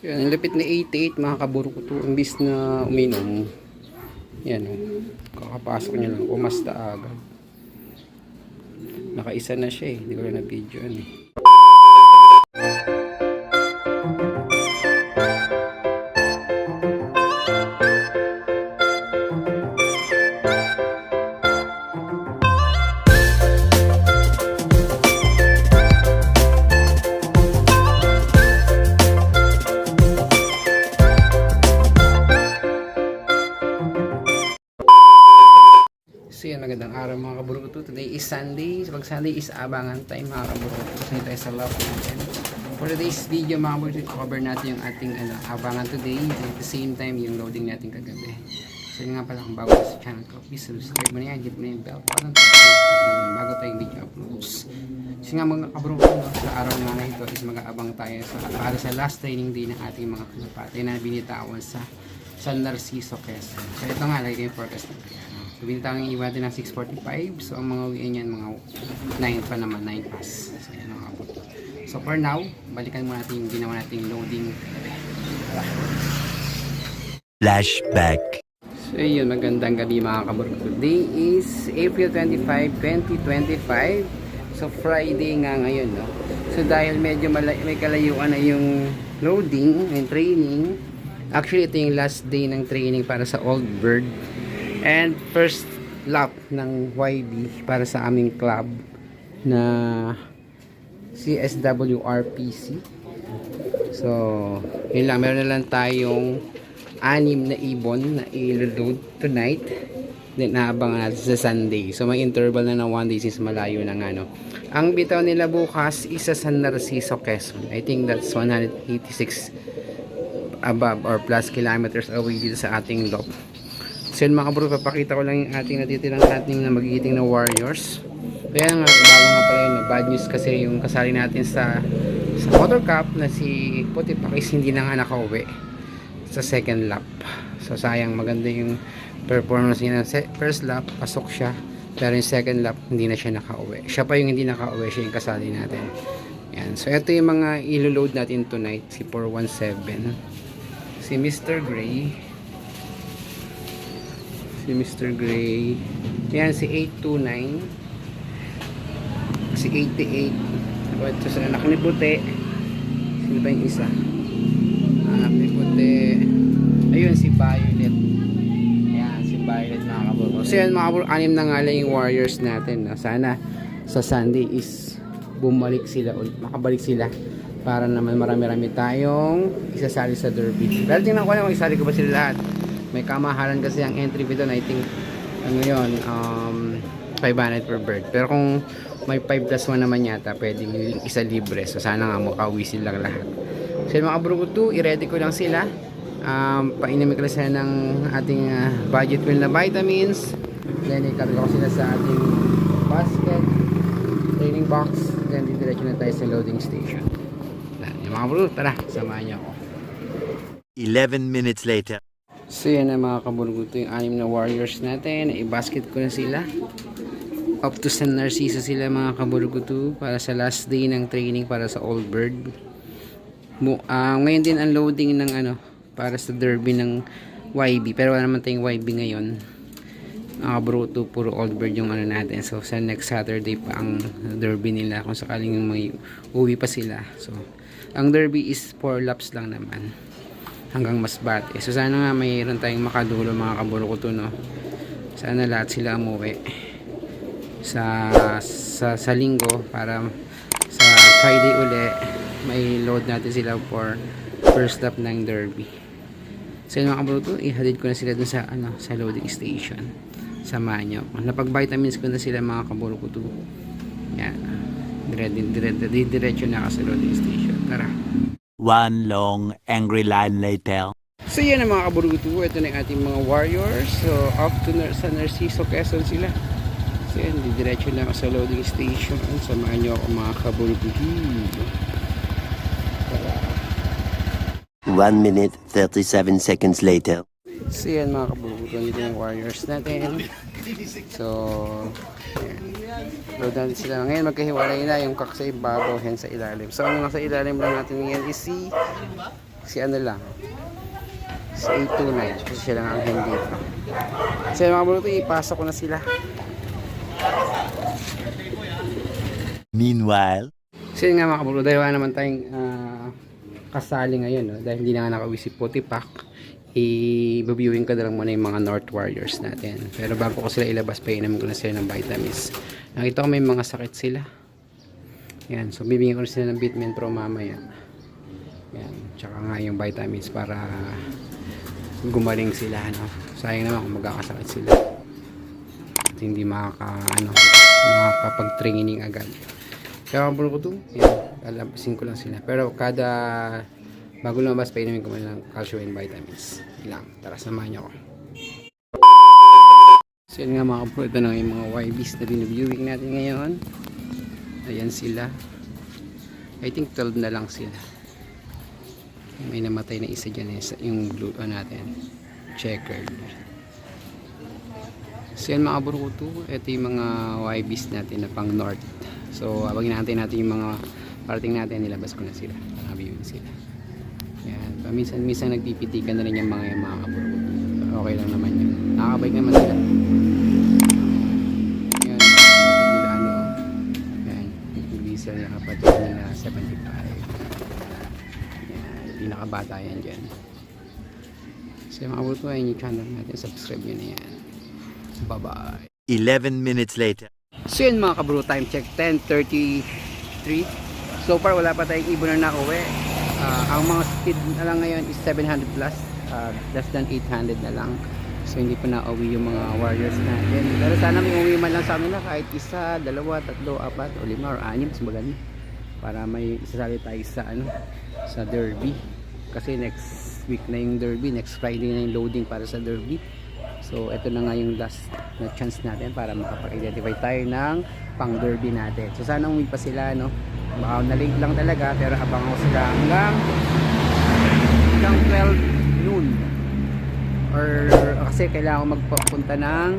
So yan, ang lapit na 88 mga kaburo ko to. Imbis na uminom. Yan o. Kakapasok niya lang. Umasta agad. Nakaisa na siya eh. Hindi ko na video eh. Sunday. So pag Sunday is abangan time mga kaburuto. So tayo sa love natin. For today's video mga kaburuto, cover natin yung ating ano, abangan today. And at the same time, yung loading natin kagabi. So yun nga pala kung bago sa channel ko, please subscribe mo na yan. Hit mo na yung bell button bago tayong video uploads. So nga mga kaburuto, no, sa araw nga na ito is mag-aabang tayo sa, para sa last training day ng ating mga kalapate na binitawan sa San Narciso, Quezon. So ito nga, ko yung forecast natin. So, bintang yung iba natin ng 6.45. So, ang mga uwian yan, mga 9 pa naman, 9 pass. So, yan ang abot. So, for now, balikan muna natin yung ginawa nating loading. Flashback. So, yun, magandang gabi mga kaburgo. Today is April 25, 2025. So, Friday nga ngayon, no? So, dahil medyo may kalayuan na yung loading and training, actually, ito yung last day ng training para sa Old Bird. And first lap ng YB para sa aming club na CSWRPC. So, yun lang. Meron na lang tayong anim na ibon na i-load tonight. Then, naabangan natin sa Sunday. So, may interval na ng one day since malayo na nga, no. Ang bitaw nila bukas isa sa San Narciso, Quezon. I think that's 186 above or plus kilometers away dito sa ating loop. So yun mga bro, papakita ko lang yung ating natitirang ating na magigiting na warriors. Kaya nga, bago nga pala yun, bad news kasi yung kasali natin sa sa motor cup na si Puti hindi na nga nakauwi sa second lap. So sayang, maganda yung performance niya ng first lap, pasok siya. Pero yung second lap, hindi na siya nakauwi. Siya pa yung hindi nakauwi, siya yung kasali natin. Yan. So ito yung mga ilo-load natin tonight, si 417. Si Mr. Gray, si Mr. Gray. Yan, si 829. Si 88. O, ito sa anak ni Puti. Sino ba yung isa? Anak ni Puti. Ayun, si Violet. Yan, si Violet mga kaburo. So yan mga kaburo, anim na nga lang yung warriors natin. No? Sana sa Sunday is bumalik sila ulit. Makabalik sila para naman marami-rami tayong isasali sa derby. Pero tingnan ko lang kung isali ko ba sila lahat may kamahalan kasi ang entry fee doon I think ano yun um, 500 per bird. Pero kung may 5 plus 1 naman yata pwedeng isa libre. So sana nga makauwi sila lahat. So yung mga kabrugo 2 i-ready ko lang sila. Um, painumin ko lang sila ng ating uh, budget meal na vitamins. Then ikarga ko sila sa ating basket training box. Then didiretso na tayo sa loading station. Yan, yung mga kabrugo tara samahan niyo ako. 11 minutes later. So yan na mga kabulguto yung anim na warriors natin. I-basket ko na sila. Up to San Narciso sila mga kabulguto para sa last day ng training para sa Old Bird. Ah, ngayon din ang loading ng ano para sa derby ng YB. Pero wala naman tayong YB ngayon. Mga kabulguto, puro Old Bird yung ano natin. So sa next Saturday pa ang derby nila kung sakaling may uwi pa sila. So ang derby is 4 laps lang naman hanggang Masbate. So sana nga mayroon tayong makadulo mga kaburo ko to no. Sana lahat sila umuwi sa sa, sa linggo para sa Friday uli may load natin sila for first lap ng derby. So yun mga kaburo to, ihatid ko na sila dun sa ano sa loading station. Samahan nyo. Napag-vitamins ko na sila mga kaburo ko to. Yan. Dire-diretso dire, diretso na ako sa loading station. Tara. One long angry line later. So yan ang mga kaburuto, ito na yung ating mga warriors. So off to Nar sa Narciso, Quezon sila. So yan, didiretso na ako sa loading station. Samahan nyo ako mga kaburuto. One minute, 37 seconds later. So yan mga kaburuto, dito yung warriors natin. So, yan. Load natin sila. Ngayon magkahiwalay na yung kak sa ibabaw, hen sa ilalim. So ang nasa ilalim lang natin ngayon is si Si ano lang. Si 829. Kasi siya lang ang hindi. So yun mga kaburo, ipasok ko na sila. Meanwhile, So yun nga mga kaburo, dahil wala naman tayong ah, kasali ngayon, no? dahil hindi na nga nakauwi si Potipak, i-viewing ko na lang muna yung mga North Warriors natin. Pero bago ko sila ilabas, painumin ko na sila ng vitamins. Nakita ko may mga sakit sila. Yan, so bibigyan ko na sila ng Bitmin Pro mamaya. Yan, tsaka nga yung vitamins para gumaling sila, no? Sayang naman kung magkakasakit sila. At hindi makaka, ano, makakapag-training agad. Kaya ang ko to, yan, lalabasin ko lang sila. Pero kada bago lumabas, painumin ko muna ng calcium and vitamins. Ilang, tara samahan niyo ako. So yun nga mga kapro, ito na yung mga YBs na binaviewing natin ngayon. Ayan sila. I think 12 na lang sila. May namatay na isa dyan eh, yung blue ano natin. Checkered. So yan mga burukuto, ito yung mga YBs natin na pang north. So habang inaantay natin yung mga parating natin, nilabas ko na sila. Nakabiwin sila. Yan. Paminsan-minsan nagpipitikan na rin yung mga yung mga kaburukuto. Okay lang naman yun. Nakakabike naman sila. Yan. Kapatid nila ano. Yan. Yung visa niya kapatid nila 75. Yan. Pinakabata yan dyan. So yung mga kaburukuto, ayun yung channel natin. Subscribe nyo na yan. Bye-bye. 11 minutes later. So yun mga kabro, time check 10.33 So far wala pa tayong ibon na nakauwi Ah, Ang mga speed na lang ngayon is 700 plus Ah, Less than 800 na lang. So hindi pa na-uwi yung mga warriors natin. Pero sana may uwi man lang sa amin na kahit isa, dalawa, tatlo, apat, o lima, or anim maganda Para may isasali tayo sa ano Sa derby. Kasi next week na yung derby Next Friday na yung loading para sa derby. So, ito na nga yung last na chance natin para makapag-identify tayo ng pang derby natin. So, sana umuwi pa sila, no? Baka na-late lang talaga, pero abangan ko sila hanggang hanggang 12 noon. Or, kasi kailangan ko magpapunta ng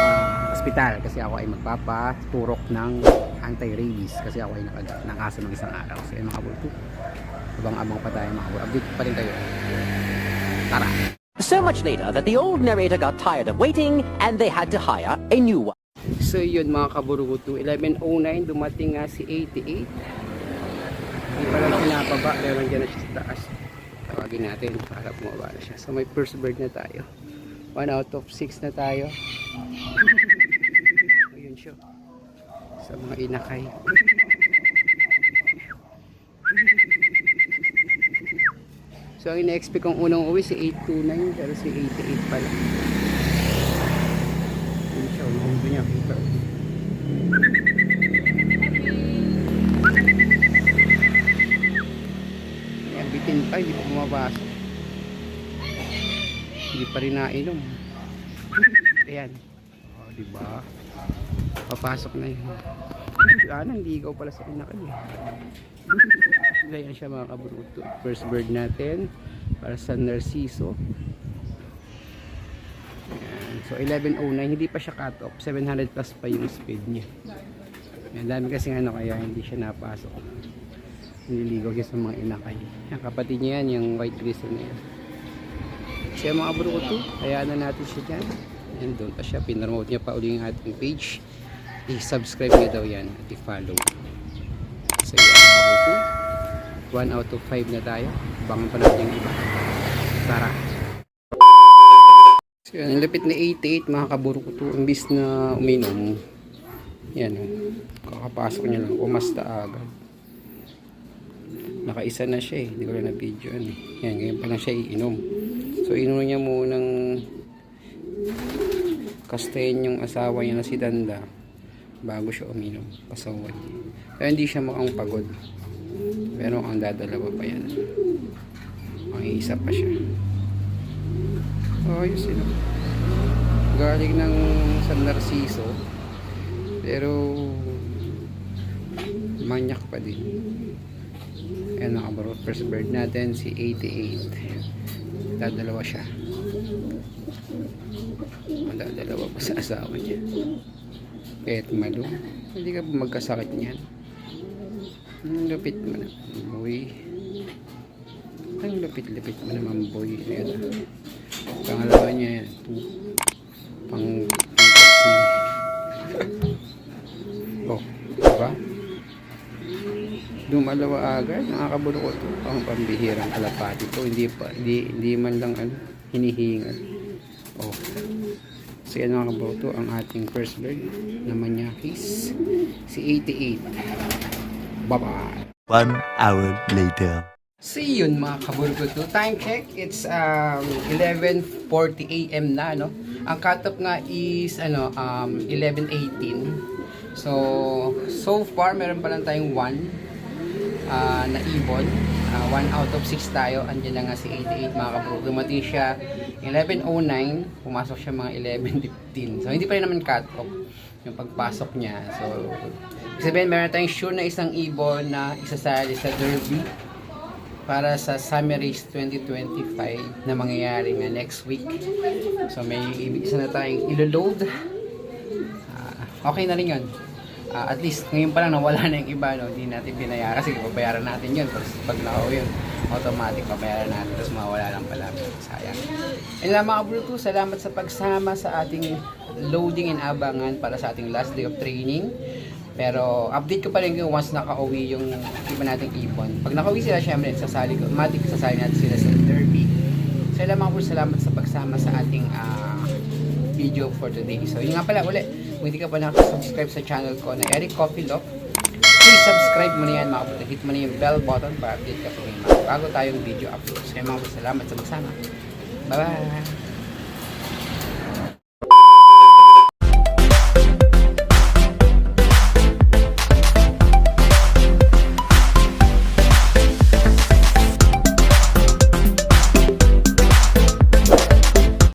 ah, ospital kasi ako ay magpapaturok ng anti-rabies kasi ako ay nakagat ng aso ng isang araw. So, yun mga. Abang-abang pa tayo mga kabulto. Update pa rin kayo. Tara! So much later that the old narrator got tired of waiting and they had to hire a new one. So yun mga kaburuguto, 11.09 dumating nga si 88. Hindi pa lang pinapaba, pero nandiyan na siya sa taas. Tawagin natin para bumaba na siya. So may first bird na tayo. 1 out of 6 na tayo. Ayun siya. Sa mga inakay. So ang ina-expect kong unang uwi si 829 pero si 88 pala. Hindi pa rin nainom. Ayan. O, oh, diba? Papasok na yun. Ah, nandigaw pala sa inakal eh. Ganyan siya mga kabruto. First bird natin para sa Narciso. Ayan. So 11.09, hindi pa siya cut off. 700 plus pa yung speed niya. Ayan, dami kasi ano kaya hindi siya napasok. Nililigaw siya sa mga inakay. Yan, kapatid niya yan, yung white grizzle na yan. Siya mga bruto, kaya na natin siya dyan. Ayan, doon pa siya. Pinromote niya pa uli yung ating page. I-subscribe niyo daw yan at i-follow. So yan mga bruto. 1 out of 5 na tayo. Bangan pa natin yung iba. Tara. So yan, ang lapit na 88 mga kaburo ko to. Imbis na uminom. Yan o. Kakapasok niya lang. Umasta agad. Nakaisa na siya eh. Hindi ko na video eh. Yan, ngayon pa lang siya iinom. So inom niya munang kastayin yung asawa niya na si Danda bago siya uminom. Pasawan. Kaya hindi siya mukhang pagod. Pero ang dadalawa pa yan. Ang isa pa siya. Oh, ayos sila. Galing ng San Narciso. Pero manyak pa din. Ayan nakabaro. First bird natin si 88. Dadalawa siya. Ang dadalawa pa sa asawa niya. Pet malo. Hindi ka ba magkasakit niyan? Ang lupit mo na. Uy. Lapit-lapit mo naman boy. Pangalawa niya yan. Pang pangkas niya. Oh, diba? Dumalawa agad. Nakakabulo ko ito. Pang pambihirang kalapati to. Hindi pa, hindi, hindi man lang ano, hinihingal. Oh. So yan mga kabulo to, ang ating first bird na manyakis. Si 88. Bye-bye. One hour later. See yun mga kaburguto. Time check, it's um, 11.40 a.m. na, no? Ang cutoff nga is, ano, um, 11.18. So, so far, meron pa lang tayong 1 ah, na ibon. 1 out of 6 tayo. Andiyan na nga si 88 mga kaburguto. Dumating siya 11.09. Pumasok siya mga 11.15. So, hindi pa rin naman cutoff yung pagpasok niya. So, sabihin, meron tayong sure na isang ibon na isasali sa derby para sa Summer Race 2025 na mangyayari nga next week. So may isa na tayong ilo-load. Ah, okay na rin yun. Ah, at least ngayon pa lang nawala na yung iba, no? hindi natin binayaran kasi babayaran natin yun. Tapos pag nakaw yun, automatic babayaran natin. Tapos mawala lang pala. Sayang. And lang mga Bluetooth, salamat sa pagsama sa ating loading and abangan para sa ating last day of training. Pero update ko pa rin kung once nakauwi yung iba nating ibon. Pag nakauwi sila, syempre, sasali ko, automatic sasali natin sila sa derby. So yun lang mga bro, salamat sa pagsama sa ating ah, video for today. So yun nga pala, ulit, kung hindi ka pa nakasubscribe sa channel ko na Eric Coffee Lock, please subscribe mo na yan mga bro. Hit mo na yung bell button para update ka kung may mga bago tayong video uploads. Kaya mga salamat sa pagsama. Bye-bye!